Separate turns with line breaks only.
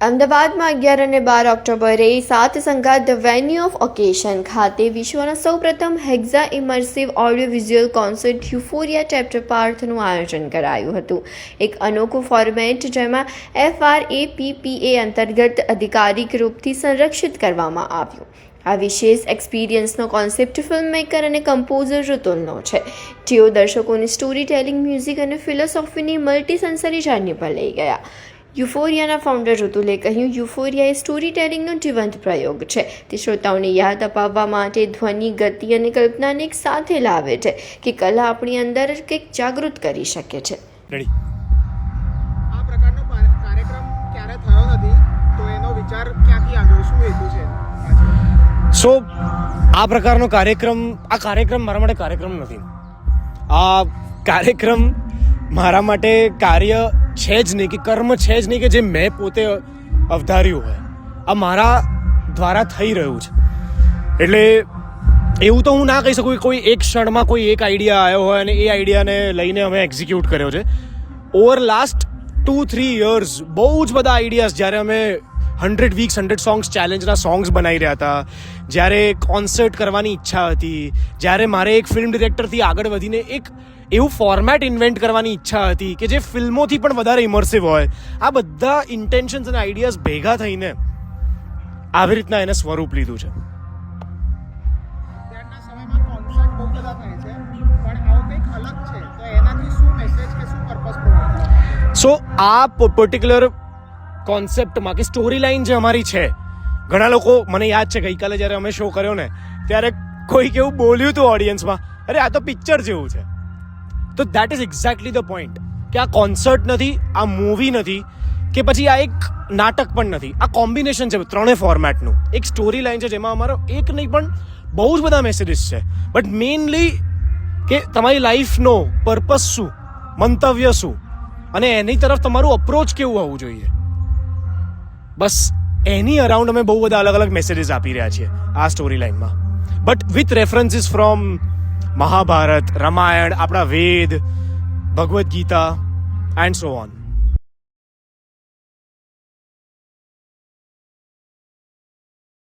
અમદાવાદમાં અગિયાર અને બાર ઓક્ટોબરે સાત સંઘાત ધ વેન્યુ ઓફ ઓકેશન ખાતે વિશ્વના સૌપ્રથમ hexa immersive audio visual concert Euphoria chapter પાર્થનું આયોજન કરાયું હતું. એક અનોખું ફોર્મેટ જેમાં એફ આર એ પીપીએ અંતર્ગત અધિકારિક રૂપથી સંરક્ષિત કરવામાં આવ્યું. આ વિશેષ એક્સપિરિયન્સનો કોન્સેપ્ટ ફિલ્મ મેકર અને કમ્પોઝર ઋતુલનો છે. જેઓ દર્શકોને સ્ટોરી ટેલિંગ, મ્યુઝિક અને ફિલોસોફીની મલ્ટી સેન્સરી જર્ની પર લઈ ગયા. યુફોરિયાના ફાઉન્ડર ઋતુલે કહ્યું યુફોરિયા એ સ્ટોરી ટેલિંગનો જીવંત પ્રયોગ છે. તે શ્રોતાઓને યાદ અપાવવા માટે ધ્વનિ ગતિ અને કલ્પનાને એક સાથે લાવે છે કે કલા આપણી અંદર કંઈક જાગૃત કરી શકે છે.
રેડી
આ પ્રકારનો કાર્યક્રમ ક્યારે થયો નથી તો એનો વિચાર ક્યાંથી આવ્યો શું હેતુ છે?
સો આ પ્રકારનો કાર્યક્રમ આ કાર્યક્રમ મારા માટે કાર્યક્રમ નથી. આ કાર્યક્રમ મારા માટે કાર્ય છે જ નહીં કે કર્મ છે જ નહીં કે જે મેં પોતે અવધાર્યું હોય. આ મારા દ્વારા થઈ રહ્યું છે. એટલે એવું તો હું ના કહી શકું કે કોઈ એક ક્ષણમાં કોઈ એક આઈડિયા આવ્યો હોય અને એ આઈડિયાને લઈને અમે એક્ઝિક્યુટ કર્યો છે. Over last two three years બહુ જ બધા આઈડિયાઝ જ્યારે અમે હંડ્રેડ વીક્સ હંડ્રેડ સોંગ્સ ચેલેન્જના સોંગ્સ બનાવી રહ્યા હતા. જ્યારે કોન્સર્ટ કરવાની ઈચ્છા હતી, જ્યારે મારે એક ફિલ્મ ડિરેક્ટરથી આગળ વધીને એક એવું ફોર્મેટ ઇન્વેન્ટ કરવાની ઈચ્છા હતી કે જે ફિલ્મોથી પણ વધારે ઇમર્સિવ હોય. આ બધા ઇન્ટેન્શન્સ અને આઈડિયાઝ ભેગા થઈને આવી રીતના એને સ્વરૂપ લીધું છે. સો આ પર્ટિક્યુલર કોન્સેપ્ટમાં કે સ્ટોરી લાઈન જે અમારી છે ઘણા લોકો મને યાદ છે ગઈકાલે જ્યારે અમે શો કર્યો ને ત્યારે કોઈક એવું બોલ્યું હતું ઓડિયન્સમાં અરે આ તો પિક્ચર જેવું છે. તો that is exactly the point કે આ કોન્સર્ટ નથી, આ મૂવી નથી, કે પછી આ એક નાટક પણ નથી. આ કોમ્બિનેશન છે ત્રણેય ફોર્મેટનું એક સ્ટોરી લાઈન છે જેમાં અમારો એક નહીં પણ બહુ જ બધા મેસેજીસ છે. બટ મેઇનલી કે તમારી લાઈફનો પર્પસ શું, મંતવ્ય શું, અને એની તરફ તમારું અપ્રોચ કેવું હોવું જોઈએ. બસ એની અરાઉન્ડ અમે બહુ બધા અલગ અલગ મેસેજીસ આપી રહ્યા છીએ આ સ્ટોરી લાઈનમાં but with references from Mahabharata Ramayana આપણા Veda Bhagavad Gita and so on